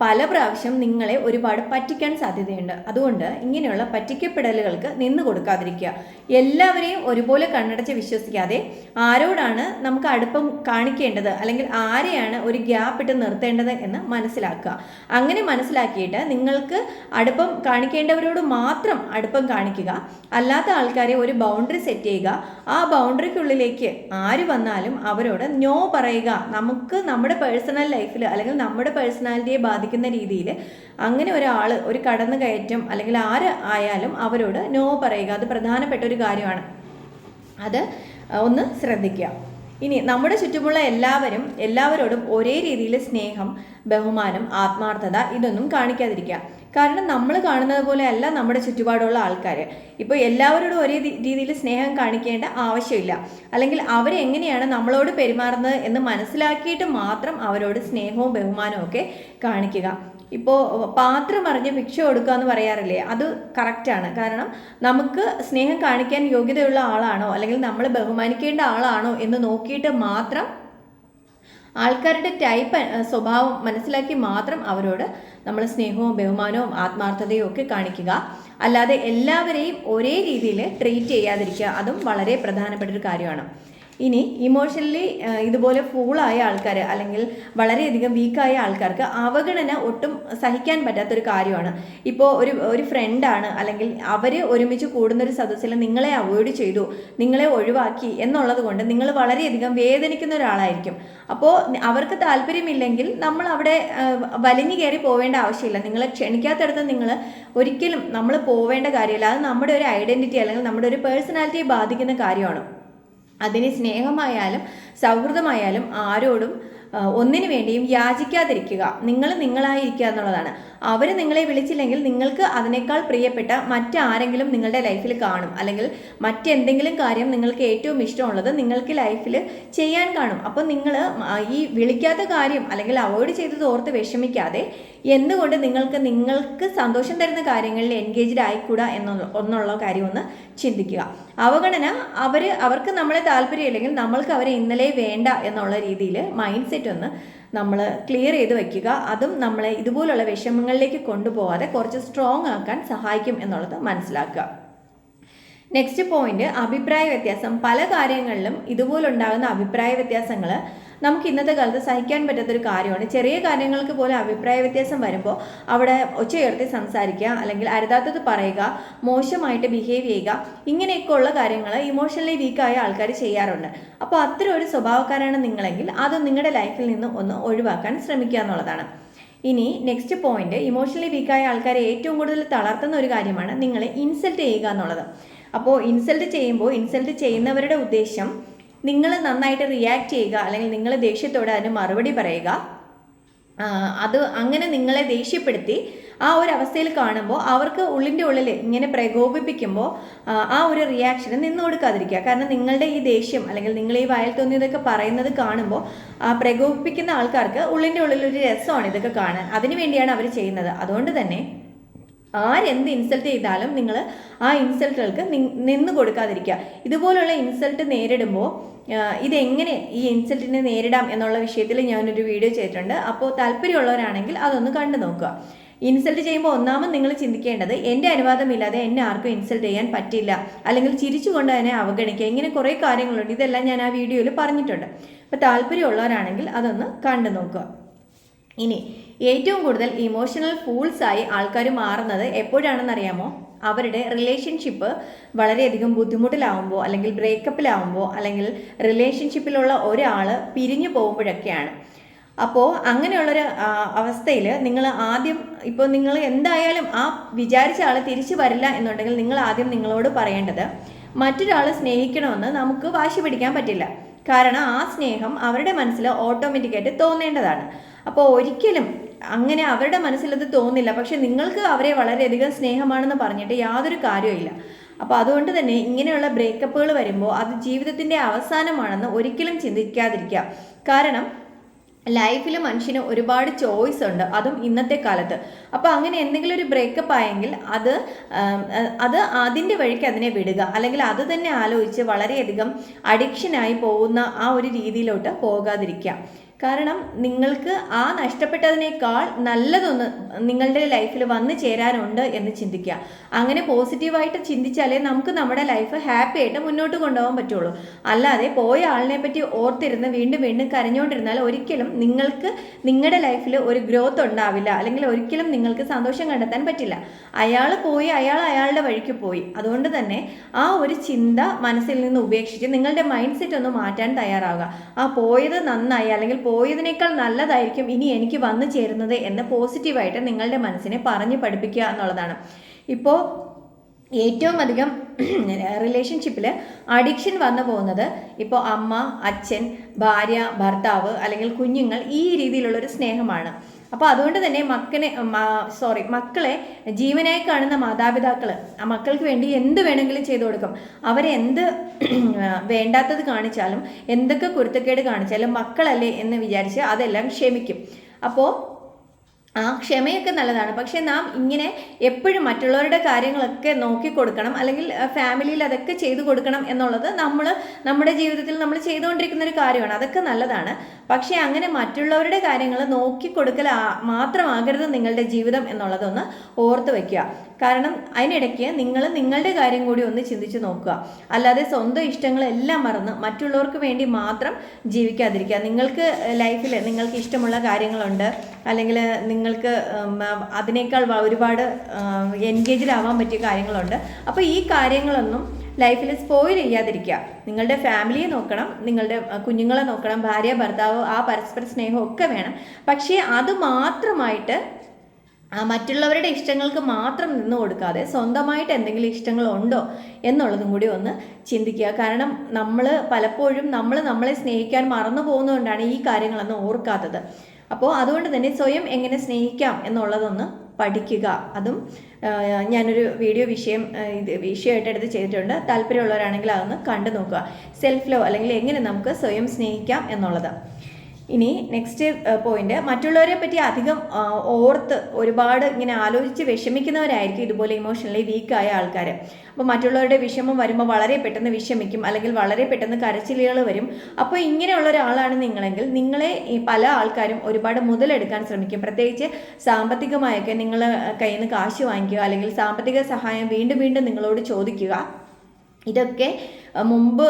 പല പ്രാവശ്യം നിങ്ങളെ ഒരുപാട് പറ്റിക്കാൻ സാധ്യതയുണ്ട്. അതുകൊണ്ട് ഇങ്ങനെയുള്ള പറ്റിക്കപ്പെടലുകൾക്ക് നിന്ന് കൊടുക്കാതിരിക്കുക. എല്ലാവരെയും ഒരുപോലെ കണ്ണടച്ച് വിശ്വസിക്കാതെ ആരോടാണ് നമുക്ക് അടുപ്പം കാണിക്കേണ്ടത്? അല്ലെങ്കിൽ ആരെയാണ് ഒരു ഗ്യാപ്പ് ഇട്ട് നിർത്തേണ്ടത് എന്ന് മനസ്സിലാക്കുക. അങ്ങനെ മനസ്സിലാക്കിയിട്ട് നിങ്ങൾക്ക് അടുപ്പം കാണിക്കേണ്ടവരോട് മാത്രം അടുപ്പം കാണിക്കുക. അല്ലാത്ത ആൾക്കാരെ ഒരു ബൗണ്ടറി സെറ്റ് ചെയ്യുക. ആ ബൗണ്ടറിക്കുള്ളിലേക്ക് ആര് വന്നാലും അവരോട് നോ പറയുക. നമുക്ക് നമ്മുടെ പേഴ്സണൽ ലൈഫിൽ അല്ലെങ്കിൽ നമ്മുടെ പേഴ്സണാലിറ്റിയെ ബാധിക്കുന്ന രീതിയിൽ അങ്ങനെ ഒരാൾ ഒരു കടന്നു കയറ്റം അല്ലെങ്കിൽ ആര് ആയാലും അവരോട് നോ പറയുക. അത് പ്രധാനപ്പെട്ട ഒരു കാര്യമാണ്. അത് ഒന്ന് ശ്രദ്ധിക്കുക. ഇനി നമ്മുടെ ചുറ്റുമുള്ള എല്ലാവരും എല്ലാവരോടും ഒരേ രീതിയിൽ സ്നേഹം ബഹുമാനം ആത്മാർത്ഥത ഇതൊന്നും കാണിക്കാതിരിക്കുക. കാരണം നമ്മൾ കാണുന്നത് പോലെ അല്ല നമ്മുടെ ചുറ്റുപാടുള്ള ആൾക്കാർ ഇപ്പോൾ എല്ലാവരോടും ഒരേ രീതിയിൽ സ്നേഹം കാണിക്കേണ്ട ആവശ്യമില്ല. അല്ലെങ്കിൽ അവരെങ്ങനെയാണ് നമ്മളോട് പെരുമാറുന്നത് എന്ന് മനസ്സിലാക്കിയിട്ട് മാത്രം അവരോട് സ്നേഹവും ബഹുമാനവും ഒക്കെ കാണിക്കുക. ഇപ്പോൾ പാത്രം അറിഞ്ഞ് ഭിക്ഷ കൊടുക്കുക എന്ന് പറയാറില്ലേ? അത് കറക്റ്റാണ് കാരണം നമുക്ക് സ്നേഹം കാണിക്കാൻ യോഗ്യതയുള്ള ആളാണോ? അല്ലെങ്കിൽ നമ്മൾ ബഹുമാനിക്കേണ്ട ആളാണോ എന്ന് നോക്കിയിട്ട് മാത്രം ആൾക്കാരുടെ ടൈപ്പ് സ്വഭാവം മനസ്സിലാക്കി മാത്രം അവരോട് നമ്മൾ സ്നേഹവും ബഹുമാനവും ആത്മാർത്ഥതയും ഒക്കെ കാണിക്കുക. അല്ലാതെ എല്ലാവരെയും ഒരേ രീതിയിൽ ട്രീറ്റ് ചെയ്യാതിരിക്കുക. അതും വളരെ പ്രധാനപ്പെട്ട ഒരു കാര്യമാണ്. ഇനി ഇമോഷണലി ഇതുപോലെ ഫൂളായ ആൾക്കാർ അല്ലെങ്കിൽ വളരെയധികം വീക്കായ ആൾക്കാർക്ക് അവഗണന ഒട്ടും സഹിക്കാൻ പറ്റാത്തൊരു കാര്യമാണ്. ഇപ്പോൾ ഒരു ഒരു ഫ്രണ്ടാണ് അല്ലെങ്കിൽ അവർ ഒരുമിച്ച് കൂടുന്നൊരു സദസ്സിൽ നിങ്ങളെ അവോയ്ഡ് ചെയ്തു നിങ്ങളെ ഒഴിവാക്കി എന്നുള്ളത് കൊണ്ട് നിങ്ങൾ വളരെയധികം വേദനിക്കുന്ന ഒരാളായിരിക്കും. അപ്പോൾ അവർക്ക് താല്പര്യമില്ലെങ്കിൽ നമ്മൾ അവിടെ വലിഞ്ഞു കയറി പോവേണ്ട ആവശ്യമില്ല. നിങ്ങളെ ക്ഷണിക്കാത്തടത്ത് നിങ്ങൾ ഒരിക്കലും നമ്മൾ പോവേണ്ട കാര്യമില്ല. അത് നമ്മുടെ ഒരു ഐഡന്റിറ്റി അല്ലെങ്കിൽ നമ്മുടെ ഒരു പേഴ്സണാലിറ്റിയെ ബാധിക്കുന്ന കാര്യമാണ്. അതിന് സ്നേഹമായാലും സൗഹൃദമായാലും ആരോടും ഒന്നിനു വേണ്ടിയും യാചിക്കാതിരിക്കുക. നിങ്ങൾ നിങ്ങളായിരിക്കുക എന്നുള്ളതാണ്. അവർ നിങ്ങളെ വിളിച്ചില്ലെങ്കിൽ നിങ്ങൾക്ക് അതിനേക്കാൾ പ്രിയപ്പെട്ട മറ്റാരെങ്കിലും നിങ്ങളുടെ ലൈഫിൽ കാണും. അല്ലെങ്കിൽ മറ്റെന്തെങ്കിലും കാര്യം നിങ്ങൾക്ക് ഏറ്റവും ഇഷ്ടമുള്ളത് നിങ്ങൾക്ക് ലൈഫിൽ ചെയ്യാൻ കാണും. അപ്പോൾ നിങ്ങൾ ഈ വിളിക്കാത്ത കാര്യം അല്ലെങ്കിൽ അവോയ്ഡ് ചെയ്തത് ഓർത്ത് വിഷമിക്കാതെ എന്തുകൊണ്ട് നിങ്ങൾക്ക് നിങ്ങൾക്ക് സന്തോഷം തരുന്ന കാര്യങ്ങളിൽ എൻഗേജ്ഡ് ആയിക്കൂടാ എന്നുള്ള എന്നുള്ള കാര്യം ഒന്ന് ചിന്തിക്കുക. അവഗണന അവർ അവർക്ക് നമ്മളെ താല്പര്യമില്ലെങ്കിൽ നമ്മൾക്ക് അവരെ ഇന്നലെ വേണ്ട എന്നുള്ള രീതിയിൽ മൈൻഡ് സെറ്റ് ഒന്ന് നമ്മൾ ക്ലിയർ ചെയ്ത് വയ്ക്കുക അതും നമ്മളെ ഇതുപോലുള്ള വിഷമങ്ങളിലേക്ക് കൊണ്ടുപോകാതെ കുറച്ച് സ്ട്രോങ് ആക്കാൻ സഹായിക്കും എന്നുള്ളത് മനസ്സിലാക്കുക. നെക്സ്റ്റ് പോയിന്റ് അഭിപ്രായ വ്യത്യാസം. പല കാര്യങ്ങളിലും ഇതുപോലുണ്ടാകുന്ന അഭിപ്രായ വ്യത്യാസങ്ങൾ നമുക്ക് ഇന്നത്തെ കാലത്ത് സഹിക്കാൻ പറ്റാത്തൊരു കാര്യമാണ്. ചെറിയ കാര്യങ്ങൾക്ക് പോലും അഭിപ്രായ വ്യത്യാസം വരുമ്പോൾ അവിടെ ഒച്ചയുയർത്തി സംസാരിക്കുക അല്ലെങ്കിൽ അരുതാത്തത് പറയുക മോശമായിട്ട് ബിഹേവ് ചെയ്യുക ഇങ്ങനെയൊക്കെ ഉള്ള കാര്യങ്ങൾ ഇമോഷണലി വീക്കായ ആൾക്കാർ ചെയ്യാറുണ്ട്. അപ്പോൾ അത്തരം ഒരു സ്വഭാവക്കാരാണ് നിങ്ങളെങ്കിൽ അത് നിങ്ങളുടെ ലൈഫിൽ നിന്ന് ഒന്ന് ഒഴിവാക്കാൻ ശ്രമിക്കുക എന്നുള്ളതാണ്. ഇനി നെക്സ്റ്റ് പോയിന്റ് ഇമോഷണലി വീക്കായ ആൾക്കാരെ ഏറ്റവും കൂടുതൽ തളർത്തുന്ന ഒരു കാര്യമാണ് നിങ്ങളെ ഇൻസൾട്ട് ചെയ്യുക എന്നുള്ളത്. അപ്പോൾ ഇൻസൾട്ട് ചെയ്യുമ്പോൾ ഇൻസൾട്ട് ചെയ്യുന്നവരുടെ ഉദ്ദേശം നിങ്ങൾ നന്നായിട്ട് റിയാക്ട് ചെയ്യുക അല്ലെങ്കിൽ നിങ്ങൾ ദേഷ്യത്തോടെ അതിന് മറുപടി പറയുക. അത് അങ്ങനെ നിങ്ങളെ ദേഷ്യപ്പെടുത്തി ആ ഒരു അവസ്ഥയിൽ കാണുമ്പോൾ അവർക്ക് ഉള്ളിന്റെ ഉള്ളിൽ ഇങ്ങനെ പ്രകോപിപ്പിക്കുമ്പോൾ ആ, ഒരു റിയാക്ഷന് നിന്ന് കൊടുക്കാതിരിക്കുക. കാരണം നിങ്ങളുടെ ഈ ദേഷ്യം അല്ലെങ്കിൽ നിങ്ങൾ ഈ വയൽ തോന്നിയതൊക്കെ പറയുന്നത് കാണുമ്പോൾ ആ പ്രകോപിപ്പിക്കുന്ന ആൾക്കാർക്ക് ഉള്ളിന്റെ ഉള്ളിൽ ഒരു രസമാണ് ഇതൊക്കെ കാണാൻ. അതിനു വേണ്ടിയാണ് അവർ ചെയ്യുന്നത്. അതുകൊണ്ട് തന്നെ ആരെന്ത് ഇൻസൾട്ട് ചെയ്താലും നിങ്ങൾ ആ ഇൻസൾട്ടുകൾക്ക് നിന്ന് കൊടുക്കാതിരിക്കുക. ഇതുപോലുള്ള ഇൻസൾട്ട് നേരിടുമ്പോൾ ഇതെങ്ങനെ ഈ ഇൻസൾട്ടിനെ നേരിടാം എന്നുള്ള വിഷയത്തിൽ ഞാനൊരു വീഡിയോ ചെയ്തിട്ടുണ്ട്. അപ്പോൾ താല്പര്യമുള്ളവരാണെങ്കിൽ അതൊന്ന് കണ്ടു നോക്കുക. ഇൻസൾട്ട് ചെയ്യുമ്പോൾ ഒന്നാമത് നിങ്ങൾ ചിന്തിക്കേണ്ടത് എന്റെ അനുവാദമില്ലാതെ എന്നെ ആർക്കും ഇൻസൾട്ട് ചെയ്യാൻ പറ്റില്ല. അല്ലെങ്കിൽ ചിരിച്ചുകൊണ്ട് തന്നെ അവഗണിക്കുക. ഇങ്ങനെ കുറേ കാര്യങ്ങളുണ്ട്. ഇതെല്ലാം ഞാൻ ആ വീഡിയോയിൽ പറഞ്ഞിട്ടുണ്ട്. അപ്പോൾ താല്പര്യമുള്ളവരാണെങ്കിൽ അതൊന്ന് കണ്ടു നോക്കുക. ഇനി ഏറ്റവും കൂടുതൽ ഇമോഷണൽ ഫൂൾസായി ആൾക്കാർ മാറുന്നത് എപ്പോഴാണെന്നറിയാമോ? അവരുടെ റിലേഷൻഷിപ്പ് വളരെയധികം ബുദ്ധിമുട്ടിലാവുമ്പോൾ അല്ലെങ്കിൽ ബ്രേക്കപ്പിലാവുമ്പോൾ അല്ലെങ്കിൽ റിലേഷൻഷിപ്പിലുള്ള ഒരാൾ പിരിഞ്ഞു പോകുമ്പോഴൊക്കെയാണ്. അപ്പോൾ അങ്ങനെയുള്ളൊരു അവസ്ഥയിൽ നിങ്ങൾ ആദ്യം ഇപ്പോൾ നിങ്ങൾ എന്തായാലും ആ വിചാരിച്ച ആൾ തിരിച്ചു വരില്ല എന്നുണ്ടെങ്കിൽ നിങ്ങൾ ആദ്യം നിങ്ങളോട് പറയേണ്ടത് മറ്റൊരാളെ സ്നേഹിക്കണമെന്ന് നമുക്ക് വാശി പിടിക്കാൻ പറ്റില്ല. കാരണം ആ സ്നേഹം അവരുടെ മനസ്സിൽ ഓട്ടോമാറ്റിക്കായിട്ട് തോന്നേണ്ടതാണ്. അപ്പോൾ ഒരിക്കലും അങ്ങനെ അവരുടെ മനസ്സിലത് തോന്നില്ല. പക്ഷെ നിങ്ങൾക്ക് അവരെ വളരെയധികം സ്നേഹമാണെന്ന് പറഞ്ഞിട്ട് യാതൊരു കാര്യമില്ല അപ്പോൾ അതുകൊണ്ട് തന്നെ ഇങ്ങനെയുള്ള ബ്രേക്കപ്പുകൾ വരുമ്പോൾ അത് ജീവിതത്തിന്റെ അവസാനമാണെന്ന് ഒരിക്കലും ചിന്തിക്കാതിരിക്കുക. കാരണം ലൈഫിൽ മനുഷ്യന് ഒരുപാട് ചോയ്സ് ഉണ്ട്. അതും ഇന്നത്തെ കാലത്ത്. അപ്പോൾ അങ്ങനെ എന്തെങ്കിലും ഒരു ബ്രേക്കപ്പ് ആയെങ്കിൽ അത് അത് അതിന്റെ വഴിക്ക് അതിനെ വിടുക. അല്ലെങ്കിൽ അത് തന്നെ ആലോചിച്ച് വളരെയധികം അഡിക്ഷനായി പോകുന്ന ആ ഒരു രീതിയിലോട്ട് പോകാതിരിക്കുക. കാരണം നിങ്ങൾക്ക് ആ നഷ്ടപ്പെട്ടതിനേക്കാൾ നല്ലതൊന്ന് നിങ്ങളുടെ ലൈഫിൽ വന്നു ചേരാനുണ്ട് എന്ന് ചിന്തിക്കുക. അങ്ങനെ പോസിറ്റീവായിട്ട് ചിന്തിച്ചാലേ നമുക്ക് നമ്മുടെ ലൈഫ് ഹാപ്പി ആയിട്ട് മുന്നോട്ട് കൊണ്ടുപോകാൻ പറ്റുള്ളൂ. അല്ലാതെ പോയ ആളിനെ പറ്റി ഓർത്തിരുന്ന് വീണ്ടും വീണ്ടും കരഞ്ഞുകൊണ്ടിരുന്നാൽ ഒരിക്കലും നിങ്ങൾക്ക് നിങ്ങളുടെ ലൈഫിൽ ഒരു ഗ്രോത്ത് ഉണ്ടാവില്ല. അല്ലെങ്കിൽ ഒരിക്കലും നിങ്ങൾക്ക് സന്തോഷം കണ്ടെത്താൻ പറ്റില്ല. അയാൾ പോയി അയാൾ അയാളുടെ വഴിക്ക് പോയി. അതുകൊണ്ട് തന്നെ ആ ഒരു ചിന്ത മനസ്സിൽ നിന്ന് ഉപേക്ഷിച്ച് നിങ്ങളുടെ മൈൻഡ് സെറ്റ് ഒന്ന് മാറ്റാൻ തയ്യാറാവുക. ആ പോയത് നന്നായി അല്ലെങ്കിൽ പോയതിനേക്കാൾ നല്ലതായിരിക്കും ഇനി എനിക്ക് വന്നു ചേരുന്നത് എന്ന് പോസിറ്റീവായിട്ട് നിങ്ങളുടെ മനസ്സിനെ പറഞ്ഞു പഠിപ്പിക്കുക എന്നുള്ളതാണ്. ഇപ്പോൾ ഏറ്റവും അധികം റിലേഷൻഷിപ്പിൽ അഡിക്ഷൻ വന്നു പോകുന്നത് ഇപ്പോൾ അമ്മ അച്ഛൻ ഭാര്യ ഭർത്താവ് അല്ലെങ്കിൽ കുഞ്ഞുങ്ങൾ ഈ രീതിയിലുള്ളൊരു സ്നേഹമാണ്. അപ്പോൾ അതുകൊണ്ട് തന്നെ മക്കനെ സോറി മക്കളെ ജീവനായി കാണുന്ന മാതാപിതാക്കൾ ആ മക്കൾക്ക് വേണ്ടി എന്ത് വേണമെങ്കിലും ചെയ്തു കൊടുക്കും. അവരെ എന്ത് വേണ്ടാത്തത് കാണിച്ചാലും എന്തൊക്കെ കുരുത്തക്കേട് കാണിച്ചാലും മക്കളല്ലേ എന്ന് വിചാരിച്ച് അതെല്ലാം ക്ഷമിക്കും. അപ്പോൾ ആ ക്ഷമയൊക്കെ നല്ലതാണ്. പക്ഷേ നാം ഇങ്ങനെ എപ്പോഴും മറ്റുള്ളവരുടെ കാര്യങ്ങളൊക്കെ നോക്കി കൊടുക്കണം അല്ലെങ്കിൽ ഫാമിലിയിൽ അതൊക്കെ ചെയ്തു കൊടുക്കണം എന്നുള്ളത് നമ്മൾ നമ്മുടെ ജീവിതത്തിൽ നമ്മൾ ചെയ്തുകൊണ്ടിരിക്കുന്ന ഒരു കാര്യമാണ്. അതൊക്കെ നല്ലതാണ്. പക്ഷേ അങ്ങനെ മറ്റുള്ളവരുടെ കാര്യങ്ങൾ നോക്കി കൊടുക്കൽ മാത്രമാകരുത് നിങ്ങളുടെ ജീവിതം എന്നുള്ളതൊന്ന് ഓർത്ത് വയ്ക്കുക കാരണം അതിനിടയ്ക്ക് നിങ്ങൾ നിങ്ങളുടെ കാര്യം കൂടി ഒന്ന് ചിന്തിച്ച് നോക്കുക. അല്ലാതെ സ്വന്തം ഇഷ്ടങ്ങളെല്ലാം മറന്ന് മറ്റുള്ളവർക്ക് വേണ്ടി മാത്രം ജീവിക്കാതിരിക്കുക. നിങ്ങൾക്ക് ലൈഫിൽ നിങ്ങൾക്ക് ഇഷ്ടമുള്ള കാര്യങ്ങളുണ്ട്. അല്ലെങ്കിൽ നിങ്ങൾക്ക് അതിനേക്കാൾ ഒരുപാട് എൻഗേജിലാവാൻ പറ്റിയ കാര്യങ്ങളുണ്ട്. അപ്പോൾ ഈ കാര്യങ്ങളൊന്നും ലൈഫിൽ സ്പോയിൽ ചെയ്യാതിരിക്കുക. നിങ്ങളുടെ ഫാമിലിയെ നോക്കണം. നിങ്ങളുടെ കുഞ്ഞുങ്ങളെ നോക്കണം. ഭാര്യ ഭർത്താവ് ആ പരസ്പര സ്നേഹം ഒക്കെ വേണം. പക്ഷേ അത് മാത്രമായിട്ട് മറ്റുള്ളവരുടെ ഇഷ്ടങ്ങൾക്ക് മാത്രം നിന്ന് കൊടുക്കാതെ സ്വന്തമായിട്ട് എന്തെങ്കിലും ഇഷ്ടങ്ങളുണ്ടോ എന്നുള്ളതും കൂടി ഒന്ന് ചിന്തിക്കുക. കാരണം നമ്മൾ പലപ്പോഴും നമ്മൾ നമ്മളെ സ്നേഹിക്കാൻ മറന്നു പോകുന്നതുകൊണ്ടാണ് ഈ കാര്യങ്ങളൊന്നും ഓർക്കാത്തത്. അപ്പോൾ അതുകൊണ്ട് തന്നെ സ്വയം എങ്ങനെ സ്നേഹിക്കാം എന്നുള്ളതൊന്ന് പഠിക്കുക. അതും ഞാനൊരു വീഡിയോ വിഷയം ഇത് വിഷയമായിട്ട് എടുത്ത് ചെയ്തിട്ടുണ്ട്. താല്പര്യമുള്ളവരാണെങ്കിൽ അതൊന്ന് കണ്ടു നോക്കുക സെൽഫ് ലവ് അല്ലെങ്കിൽ എങ്ങനെ നമുക്ക് സ്വയം സ്നേഹിക്കാം എന്നുള്ളത്. ഇനി നെക്സ്റ്റ് പോയിന്റ് മറ്റുള്ളവരെ പറ്റി അധികം ഓർത്ത് ഒരുപാട് ഇങ്ങനെ ആലോചിച്ച് വിഷമിക്കുന്നവരായിരിക്കും ഇതുപോലെ ഇമോഷണലി വീക്കായ ആൾക്കാർ അപ്പോൾ മറ്റുള്ളവരുടെ വിഷമം വരുമ്പോൾ വളരെ പെട്ടെന്ന് വിഷമിക്കും അല്ലെങ്കിൽ വളരെ പെട്ടെന്ന് കരച്ചിലുകൾ വരും. അപ്പോൾ ഇങ്ങനെയുള്ള ഒരാളാണ് നിങ്ങളെങ്കിൽ നിങ്ങളെ പല ആൾക്കാരും ഒരുപാട് മുതലെടുക്കാൻ ശ്രമിക്കും. പ്രത്യേകിച്ച് സാമ്പത്തികമായൊക്കെ നിങ്ങൾ കയ്യിൽ നിന്ന് കാശ് വാങ്ങിക്കുക അല്ലെങ്കിൽ സാമ്പത്തിക സഹായം വീണ്ടും വീണ്ടും നിങ്ങളോട് ചോദിക്കുക. ഇതൊക്കെ മുമ്പ്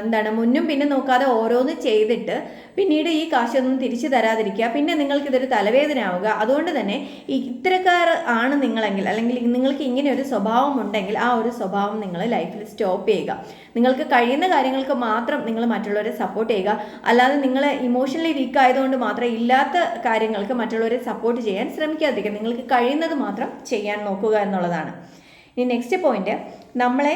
എന്താണ് മുന്നും പിന്നെ നോക്കാതെ ഓരോന്ന് ചെയ്തിട്ട് പിന്നീട് ഈ കാശൊന്നും തിരിച്ചു തരാതിരിക്കുക. പിന്നെ നിങ്ങൾക്കിതൊരു തലവേദന ആവുക അതുകൊണ്ട് തന്നെ ഇത്തരക്കാർ ആണ് നിങ്ങളെങ്കിൽ അല്ലെങ്കിൽ നിങ്ങൾക്ക് ഇങ്ങനെ ഒരു സ്വഭാവം ഉണ്ടെങ്കിൽ ആ ഒരു സ്വഭാവം നിങ്ങൾ ലൈഫിൽ സ്റ്റോപ്പ് ചെയ്യുക. നിങ്ങൾക്ക് കഴിയുന്ന കാര്യങ്ങൾക്ക് മാത്രം നിങ്ങൾ മറ്റുള്ളവരെ സപ്പോർട്ട് ചെയ്യുക. അല്ലാതെ നിങ്ങൾ ഇമോഷണലി വീക്ക് ആയതുകൊണ്ട് മാത്രം ഇല്ലാത്ത കാര്യങ്ങൾക്ക് മറ്റുള്ളവരെ സപ്പോർട്ട് ചെയ്യാൻ ശ്രമിക്കാതിരിക്കുക. നിങ്ങൾക്ക് കഴിയുന്നത് മാത്രം ചെയ്യാൻ നോക്കുക എന്നുള്ളതാണ്. ഇനി നെക്സ്റ്റ് പോയിന്റ്. നമ്മളെ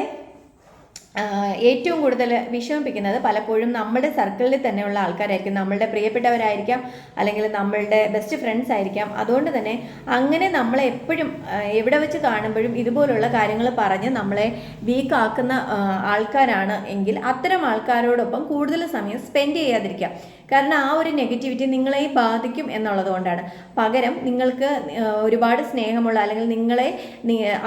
ഏറ്റവും കൂടുതൽ വിഷമിപ്പിക്കുന്നത് പലപ്പോഴും നമ്മുടെ സർക്കിളിൽ തന്നെയുള്ള ആൾക്കാരായിരിക്കും. നമ്മളുടെ പ്രിയപ്പെട്ടവരായിരിക്കാം അല്ലെങ്കിൽ നമ്മളുടെ ബെസ്റ്റ് ഫ്രണ്ട്സ് ആയിരിക്കാം. അതുകൊണ്ട് തന്നെ അങ്ങനെ നമ്മളെ എപ്പോഴും എവിടെ വെച്ച് കാണുമ്പോഴും ഇതുപോലുള്ള കാര്യങ്ങൾ പറഞ്ഞ് നമ്മളെ വീക്ക് ആക്കുന്ന ആൾക്കാരാണ് എങ്കിൽ അത്തരം ആൾക്കാരോടൊപ്പം കൂടുതൽ സമയം സ്പെൻഡ് ചെയ്യാതിരിക്കുക. കാരണം ആ ഒരു നെഗറ്റിവിറ്റി നിങ്ങളെ ബാധിക്കും എന്നുള്ളത് കൊണ്ടാണ്. പകരം നിങ്ങൾക്ക് ഒരുപാട് സ്നേഹമുള്ള അല്ലെങ്കിൽ നിങ്ങളെ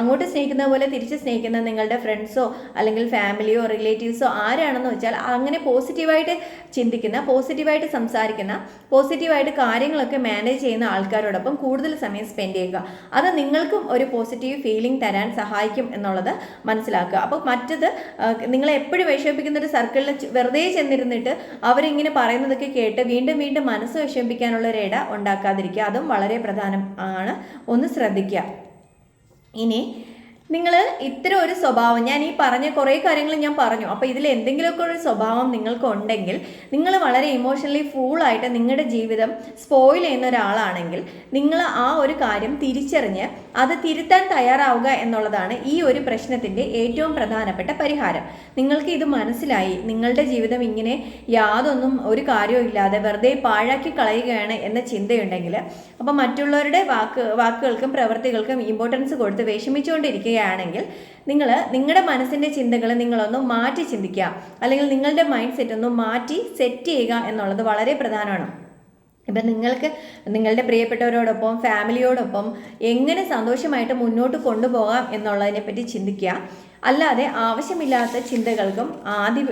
അങ്ങോട്ട് സ്നേഹിക്കുന്ന പോലെ തിരിച്ച് സ്നേഹിക്കുന്ന നിങ്ങളുടെ ഫ്രണ്ട്സോ അല്ലെങ്കിൽ ഫാമിലിയോ റിലേറ്റീവ്സോ ആരാണെന്ന് വെച്ചാൽ അങ്ങനെ പോസിറ്റീവായിട്ട് ചിന്തിക്കുന്ന പോസിറ്റീവായിട്ട് സംസാരിക്കുന്ന പോസിറ്റീവായിട്ട് കാര്യങ്ങളൊക്കെ മാനേജ് ചെയ്യുന്ന ആൾക്കാരോടൊപ്പം കൂടുതൽ സമയം സ്പെൻഡ് ചെയ്യുക. അത് നിങ്ങൾക്കും ഒരു പോസിറ്റീവ് ഫീലിംഗ് തരാൻ സഹായിക്കും എന്നുള്ളത് മനസ്സിലാക്കുക. അപ്പോൾ മറ്റത് നിങ്ങളെ എപ്പോഴും വിഷമിപ്പിക്കുന്ന ഒരു സർക്കിളിൽ വെറുതെ ചെന്നിരുന്നിട്ട് അവരിങ്ങനെ പറയുന്നതൊക്കെ കേട്ട് വീണ്ടും വീണ്ടും മനസ്സ് വിഷമിപ്പിക്കാനുള്ള ഒരു ഇട ഉണ്ടാക്കാതിരിക്കുക. അതും വളരെ പ്രധാനം ആണ്. ഒന്ന് ശ്രദ്ധിക്കുക. ഇനി നിങ്ങൾ ഇത്തരം ഒരു സ്വഭാവം ഞാൻ ഈ പറഞ്ഞ കുറേ കാര്യങ്ങൾ ഞാൻ പറഞ്ഞു. അപ്പോൾ ഇതിൽ എന്തെങ്കിലുമൊക്കെ ഒരു സ്വഭാവം നിങ്ങൾക്ക് ഉണ്ടെങ്കിൽ നിങ്ങൾ വളരെ ഇമോഷണലി ഫൂളായിട്ട് നിങ്ങളുടെ ജീവിതം സ്പോയിൽ ചെയ്യുന്ന ഒരാളാണെങ്കിൽ നിങ്ങൾ ആ ഒരു കാര്യം തിരിച്ചറിഞ്ഞ് അത് തിരുത്താൻ തയ്യാറാവുക എന്നുള്ളതാണ് ഈ ഒരു പ്രശ്നത്തിന്റെ ഏറ്റവും പ്രധാനപ്പെട്ട പരിഹാരം. നിങ്ങൾക്ക് ഇത് മനസ്സിലായി. നിങ്ങളുടെ ജീവിതം ഇങ്ങനെ യാതൊന്നും ഒരു കാര്യവും ഇല്ലാതെ വെറുതെ പാഴാക്കി കളയുകയാണ് എന്ന ചിന്തയുണ്ടെങ്കിൽ അപ്പോൾ മറ്റുള്ളവരുടെ വാക്ക് വാക്കുകൾക്കും പ്രവൃത്തികൾക്കും ഇമ്പോർട്ടൻസ് കൊടുത്ത് വിഷമിച്ചുകൊണ്ടിരിക്കുകയാണെങ്കിൽ നിങ്ങൾ നിങ്ങളുടെ മനസ്സിന്റെ ചിന്തകൾ നിങ്ങളൊന്ന് മാറ്റി ചിന്തിക്കുക. അല്ലെങ്കിൽ നിങ്ങളുടെ മൈൻഡ് സെറ്റ് ഒന്ന് മാറ്റി സെറ്റ് ചെയ്യുക എന്നുള്ളത് വളരെ പ്രധാനമാണ്. ഇപ്പം നിങ്ങൾക്ക് നിങ്ങളുടെ പ്രിയപ്പെട്ടവരോടൊപ്പം ഫാമിലിയോടൊപ്പം എങ്ങനെ സന്തോഷമായിട്ട് മുന്നോട്ട് കൊണ്ടുപോകാം എന്നുള്ളതിനെ പറ്റി ചിന്തിക്കുക. അല്ലാതെ ആവശ്യമില്ലാത്ത ചിന്തകൾക്കും ആദ്യ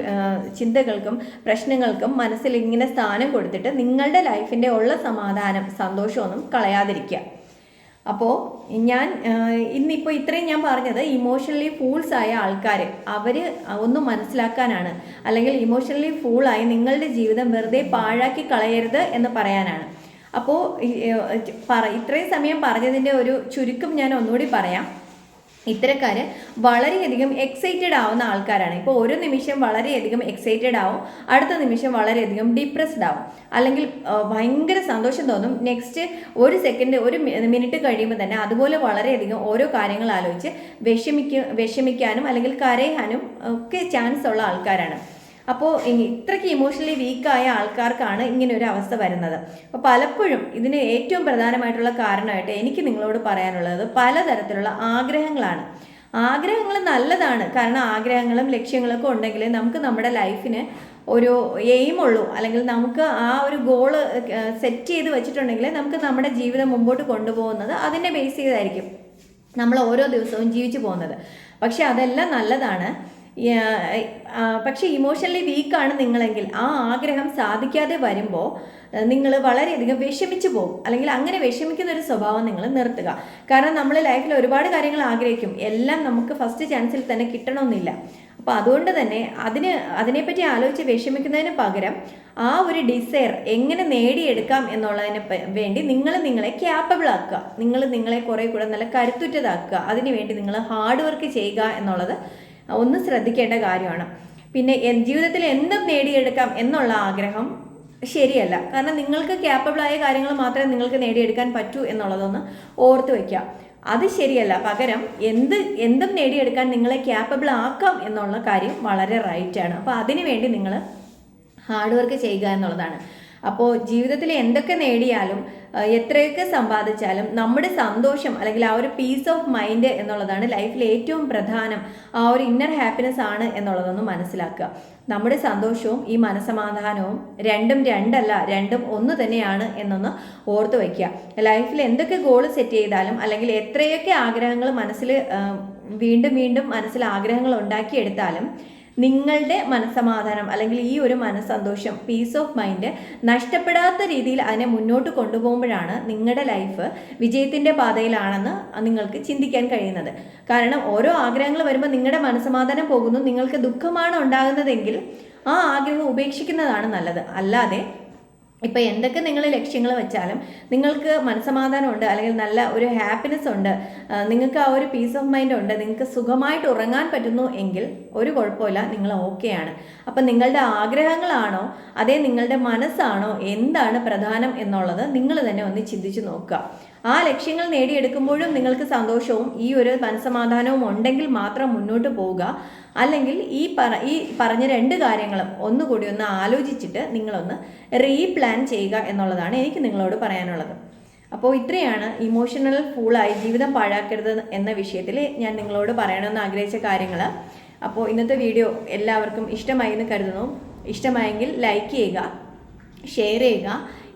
ചിന്തകൾക്കും പ്രശ്നങ്ങൾക്കും മനസ്സിൽ ഇങ്ങനെ സ്ഥാനം കൊടുത്തിട്ട് നിങ്ങളുടെ ലൈഫിന്റെ ഉള്ള സമാധാനം സന്തോഷമൊന്നും കളയാതിരിക്കുക. അപ്പോൾ ഞാൻ ഇന്നിപ്പോൾ ഇത്രയും ഞാൻ പറഞ്ഞത് ഇമോഷണലി ഫൂൾസ് ആയ ആൾക്കാർ അവർ ഒന്ന് മനസ്സിലാക്കാനാണ്. അല്ലെങ്കിൽ ഇമോഷണലി ഫൂളായി നിങ്ങളുടെ ജീവിതം വെറുതെ പാഴാക്കി കളയരുത് എന്ന് പറയാനാണ്. അപ്പോൾ പറ ഇത്രയും സമയം പറഞ്ഞതിന്റെ ഒരു ചുരുക്കം ഞാൻ ഒന്നുകൂടി പറയാം. ഇത്തരക്കാർ വളരെയധികം എക്സൈറ്റഡ് ആവുന്ന ആൾക്കാരാണ്. ഇപ്പോൾ ഒരു നിമിഷം വളരെയധികം എക്സൈറ്റഡ് ആവും അടുത്ത നിമിഷം വളരെയധികം ഡിപ്രസ്ഡ് ആവും. അല്ലെങ്കിൽ ഭയങ്കര സന്തോഷം തോന്നും. നെക്സ്റ്റ് ഒരു സെക്കൻഡ് ഒരു മിനിറ്റ് കഴിയുമ്പോൾ തന്നെ അതുപോലെ വളരെയധികം ഓരോ കാര്യങ്ങൾ ആലോചിച്ച് വിഷമിക്കും വിഷമിക്കാനും അല്ലെങ്കിൽ കരയാനും ഒക്കെ ചാൻസ് ഉള്ള ആൾക്കാരാണ്. അപ്പോൾ ഇത്രയ്ക്ക് ഇമോഷണലി വീക്കായ ആൾക്കാർക്കാണ് ഇങ്ങനെ ഒരു അവസ്ഥ വരുന്നത്. അപ്പോൾ പലപ്പോഴും ഇതിന് ഏറ്റവും പ്രധാനമായിട്ടുള്ള കാരണമായിട്ട് എനിക്ക് നിങ്ങളോട് പറയാനുള്ളത് പലതരത്തിലുള്ള ആഗ്രഹങ്ങളാണ്. ആഗ്രഹങ്ങൾ നല്ലതാണ്. കാരണം ആഗ്രഹങ്ങളും ലക്ഷ്യങ്ങളൊക്കെ ഉണ്ടെങ്കിൽ നമുക്ക് നമ്മുടെ ലൈഫിന് ഒരു എയിം ഉള്ളൂ. അല്ലെങ്കിൽ നമുക്ക് ആ ഒരു ഗോൾ സെറ്റ് ചെയ്ത് വെച്ചിട്ടുണ്ടെങ്കിൽ നമുക്ക് നമ്മുടെ ജീവിതം മുമ്പോട്ട് കൊണ്ടുപോകുന്നത് അതിനെ ബേസ് ചെയ്തായിരിക്കും. നമ്മൾ ഓരോ ദിവസവും ജീവിച്ചു പോകുന്നത്. പക്ഷെ അതെല്ലാം നല്ലതാണ്. പക്ഷേ ഇമോഷണലി വീക്കാണ് നിങ്ങളെങ്കിൽ ആ ആഗ്രഹം സാധിക്കാതെ വരുമ്പോൾ നിങ്ങൾ വളരെയധികം വിഷമിച്ചു പോകും. അല്ലെങ്കിൽ അങ്ങനെ വിഷമിക്കുന്ന ഒരു സ്വഭാവം നിങ്ങൾ നിർത്തുക. കാരണം നമ്മൾ ലൈഫിൽ ഒരുപാട് കാര്യങ്ങൾ ആഗ്രഹിക്കും. എല്ലാം നമുക്ക് ഫസ്റ്റ് ചാൻസിൽ തന്നെ കിട്ടണമെന്നില്ല. അപ്പോൾ അതുകൊണ്ട് തന്നെ അതിന് അതിനെപ്പറ്റി ആലോചിച്ച് വിഷമിക്കുന്നതിന് പകരം ആ ഒരു ഡിസയർ എങ്ങനെ നേടിയെടുക്കാം എന്നുള്ളതിന് വേണ്ടി നിങ്ങൾ നിങ്ങളെ ക്യാപ്പബിൾ ആക്കുക. നിങ്ങൾ നിങ്ങളെ കുറേ കൂടെ നല്ല കരുത്തുറ്റതാക്കുക. അതിനുവേണ്ടി നിങ്ങൾ ഹാർഡ് വർക്ക് ചെയ്യുക എന്നുള്ളത് ഒന്ന് ശ്രദ്ധിക്കേണ്ട കാര്യമാണ്. പിന്നെ ജീവിതത്തിൽ എന്തും നേടിയെടുക്കാം എന്നുള്ള ആഗ്രഹം ശരിയല്ല. കാരണം നിങ്ങൾക്ക് ക്യാപ്പബിളായ കാര്യങ്ങൾ മാത്രമേ നിങ്ങൾക്ക് നേടിയെടുക്കാൻ പറ്റൂ എന്നുള്ളതൊന്ന് ഓർത്ത് വയ്ക്കുക അത് ശരിയല്ല. പകരം എന്ത് എന്തും നേടിയെടുക്കാൻ നിങ്ങളെ ക്യാപ്പബിൾ ആക്കാം എന്നുള്ള കാര്യം വളരെ റൈറ്റാണ് അപ്പോൾ അതിനുവേണ്ടി നിങ്ങൾ ഹാർഡ് വർക്ക് ചെയ്യുക എന്നുള്ളതാണ്. അപ്പോൾ ജീവിതത്തിൽ എന്തൊക്കെ നേടിയാലും എത്രയൊക്കെ സമ്പാദിച്ചാലും നമ്മുടെ സന്തോഷം അല്ലെങ്കിൽ ആ ഒരു പീസ് ഓഫ് മൈൻഡ് എന്നുള്ളതാണ് ലൈഫിൽ ഏറ്റവും പ്രധാനം. ആ ഒരു ഇന്നർ ഹാപ്പിനെസ് ആണ് എന്നുള്ളതൊന്ന് മനസ്സിലാക്കുക. നമ്മുടെ സന്തോഷവും ഈ മനസമാധാനവും രണ്ടും രണ്ടല്ല രണ്ടും ഒന്ന് തന്നെയാണ് എന്നൊന്ന് ഓർത്ത് വയ്ക്കുക. ലൈഫിൽ എന്തൊക്കെ ഗോൾ സെറ്റ് ചെയ്താലും അല്ലെങ്കിൽ എത്രയൊക്കെ ആഗ്രഹങ്ങൾ മനസ്സിൽ വീണ്ടും വീണ്ടും മനസ്സിൽ ആഗ്രഹങ്ങൾ ഉണ്ടാക്കിയെടുത്താലും നിങ്ങളുടെ മനസ്സമാധാനം അല്ലെങ്കിൽ ഈ ഒരു മനസ്സന്തോഷം പീസ് ഓഫ് മൈൻഡ് നഷ്ടപ്പെടാത്ത രീതിയിൽ അതിനെ മുന്നോട്ട് കൊണ്ടുപോകുമ്പോഴാണ് നിങ്ങളുടെ ലൈഫ് വിജയത്തിന്റെ പാതയിലാണെന്ന് നിങ്ങൾക്ക് ചിന്തിക്കാൻ കഴിയുന്നത്. കാരണം ഓരോ ആഗ്രഹങ്ങൾ വരുമ്പോൾ നിങ്ങളുടെ മനസ്സമാധാനം പോകുന്നു നിങ്ങൾക്ക് ദുഃഖമാണ് ഉണ്ടാകുന്നതെങ്കിൽ ആ ആഗ്രഹം ഉപേക്ഷിക്കുന്നതാണ് നല്ലത്. അല്ലാതെ ഇപ്പം എന്തൊക്കെ നിങ്ങൾ ലക്ഷ്യങ്ങൾ വെച്ചാലും നിങ്ങൾക്ക് മനസ്സമാധാനമുണ്ട് അല്ലെങ്കിൽ നല്ല ഒരു ഹാപ്പിനെസ് ഉണ്ട് നിങ്ങൾക്ക് ആ ഒരു പീസ് ഓഫ് മൈൻഡ് ഉണ്ട് നിങ്ങൾക്ക് സുഖമായിട്ട് ഉറങ്ങാൻ പറ്റുന്നു എങ്കിൽ ഒരു കുഴപ്പമില്ല നിങ്ങൾ ഓക്കെയാണ് അപ്പം നിങ്ങളുടെ ആഗ്രഹങ്ങളാണോ അതേ നിങ്ങളുടെ മനസ്സാണോ എന്താണ് പ്രധാനം എന്നുള്ളത് നിങ്ങൾ തന്നെ ഒന്ന് ചിന്തിച്ച് നോക്കുക. ആ ലക്ഷ്യങ്ങൾ നേടിയെടുക്കുമ്പോഴും നിങ്ങൾക്ക് സന്തോഷവും ഈ ഒരു മനസ്സമാധാനവും ഉണ്ടെങ്കിൽ മാത്രം മുന്നോട്ട് പോവുക. അല്ലെങ്കിൽ ഈ പറ ഈ പറഞ്ഞ രണ്ട് കാര്യങ്ങളും ഒന്നുകൂടി ഒന്ന് ആലോചിച്ചിട്ട് നിങ്ങളൊന്ന് റീപ്ലാൻ ചെയ്യുക എന്നുള്ളതാണ് എനിക്ക് നിങ്ങളോട് പറയാനുള്ളത്. അപ്പോൾ ഇത്രയാണ് ഇമോഷണൽ ഫൂളായി ജീവിതം പാഴാക്കരുത് എന്ന വിഷയത്തിൽ ഞാൻ നിങ്ങളോട് പറയണമെന്ന് ആഗ്രഹിച്ച കാര്യങ്ങൾ. അപ്പോൾ ഇന്നത്തെ വീഡിയോ എല്ലാവർക്കും ഇഷ്ടമായി എന്ന് കരുതുന്നു. ഇഷ്ടമായെങ്കിൽ ലൈക്ക് ചെയ്യുക ഷെയർ ചെയ്യുക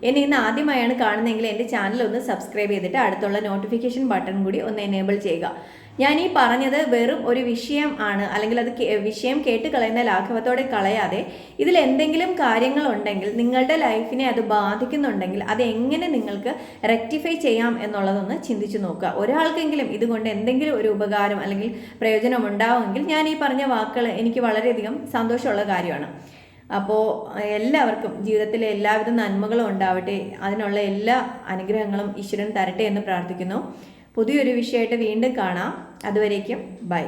എന്നെ ഇന്ന് ആദ്യമായാണ് കാണുന്നതെങ്കിൽ എന്റെ ചാനൽ ഒന്ന് സബ്സ്ക്രൈബ് ചെയ്തിട്ട് അടുത്തുള്ള നോട്ടിഫിക്കേഷൻ ബട്ടൺ കൂടി ഒന്ന് എനേബിൾ ചെയ്യുക. ഞാൻ ഈ പറഞ്ഞത് വെറും ഒരു വിഷയം ആണ്. അല്ലെങ്കിൽ അത് വിഷയം കേട്ട് കളയുന്ന ലാഘവത്തോടെ കളയാതെ ഇതിൽ എന്തെങ്കിലും കാര്യങ്ങളുണ്ടെങ്കിൽ നിങ്ങളുടെ ലൈഫിനെ അത് ബാധിക്കുന്നുണ്ടെങ്കിൽ അത് എങ്ങനെ നിങ്ങൾക്ക് റെക്ടിഫൈ ചെയ്യാം എന്നുള്ളതൊന്ന് ചിന്തിച്ചു നോക്കുക. ഒരാൾക്കെങ്കിലും ഇതുകൊണ്ട് എന്തെങ്കിലും ഒരു ഉപകാരം അല്ലെങ്കിൽ പ്രയോജനം ഉണ്ടാവുമെങ്കിൽ ഞാൻ ഈ പറഞ്ഞ വാക്കുകൾ എനിക്ക് വളരെയധികം സന്തോഷമുള്ള കാര്യമാണ്. അപ്പോൾ എല്ലാവർക്കും ജീവിതത്തിലെ എല്ലാവിധ നന്മകളും ഉണ്ടാവട്ടെ. അതിനുള്ള എല്ലാ അനുഗ്രഹങ്ങളും ഈശ്വരൻ തരട്ടെ എന്ന് പ്രാർത്ഥിക്കുന്നു. പുതിയൊരു വിഷയമായിട്ട് വീണ്ടും കാണാം. അതുവരേക്കും ബൈ.